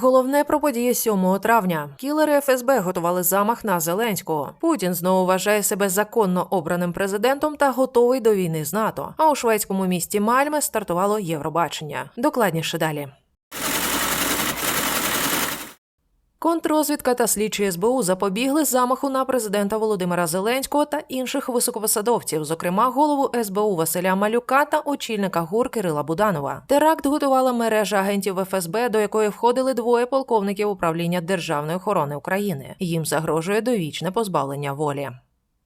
Головне про події 7 травня. Кілери ФСБ готували замах на Зеленського. Путін знову вважає себе законно обраним президентом та готовий до війни з НАТО. А у шведському місті Мальме стартувало Євробачення. Докладніше далі. Контррозвідка та слідчі СБУ запобігли замаху на президента Володимира Зеленського та інших високопосадовців, зокрема голову СБУ Василя Малюка та очільника ГУР Кирила Буданова. Теракт готувала мережа агентів ФСБ, до якої входили двоє полковників управління Державної охорони України. Їм загрожує довічне позбавлення волі.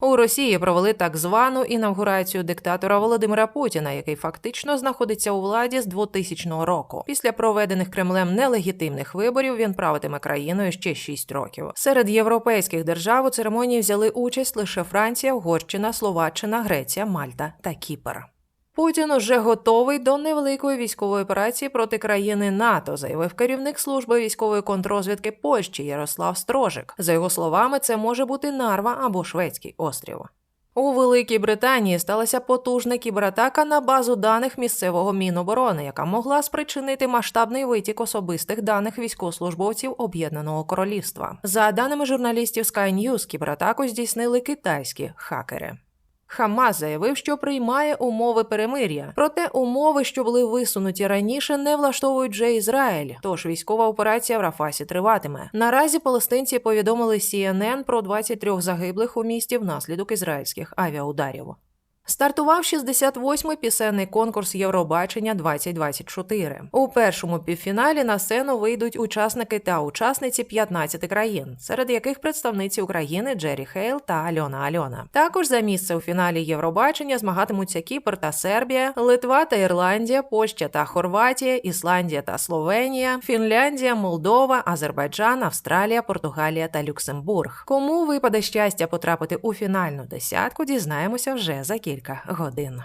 У Росії провели так звану інавгурацію диктатора Володимира Путіна, який фактично знаходиться у владі з 2000 року. Після проведених Кремлем нелегітимних виборів він правитиме країною ще 6 років. Серед європейських держав у церемонії взяли участь лише Франція, Угорщина, Словаччина, Греція, Мальта та Кіпр. Путін уже готовий до невеликої військової операції проти країни НАТО, заявив керівник служби військової контррозвідки Польщі Ярослав Строжик. За його словами, це може бути Нарва або Шведський острів. У Великій Британії сталася потужна кібератака на базу даних місцевого міноборони, яка могла спричинити масштабний витік особистих даних військовослужбовців Об'єднаного Королівства. За даними журналістів Sky News, кібератаку здійснили китайські хакери. Хамас заявив, що приймає умови перемир'я. Проте умови, що були висунуті раніше, не влаштовують вже Ізраїль. Тож військова операція в Рафасі триватиме. Наразі палестинці повідомили CNN про 23 загиблих у місті внаслідок ізраїльських авіаударів. Стартував 68-й пісенний конкурс Євробачення 2024. У першому півфіналі на сцену вийдуть учасники та учасниці 15 країн, серед яких представниці України Джері Хейл та Альона Альона. Також за місце у фіналі Євробачення змагатимуться Кіпр та Сербія, Литва та Ірландія, Польща та Хорватія, Ісландія та Словенія, Фінляндія, Молдова, Азербайджан, Австралія, Португалія та Люксембург. Кому випаде щастя потрапити у фінальну десятку, дізнаємося вже за кілька годин.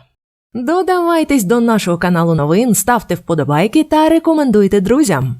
Додавайтесь до нашого каналу новин, ставте вподобайки та рекомендуйте друзям.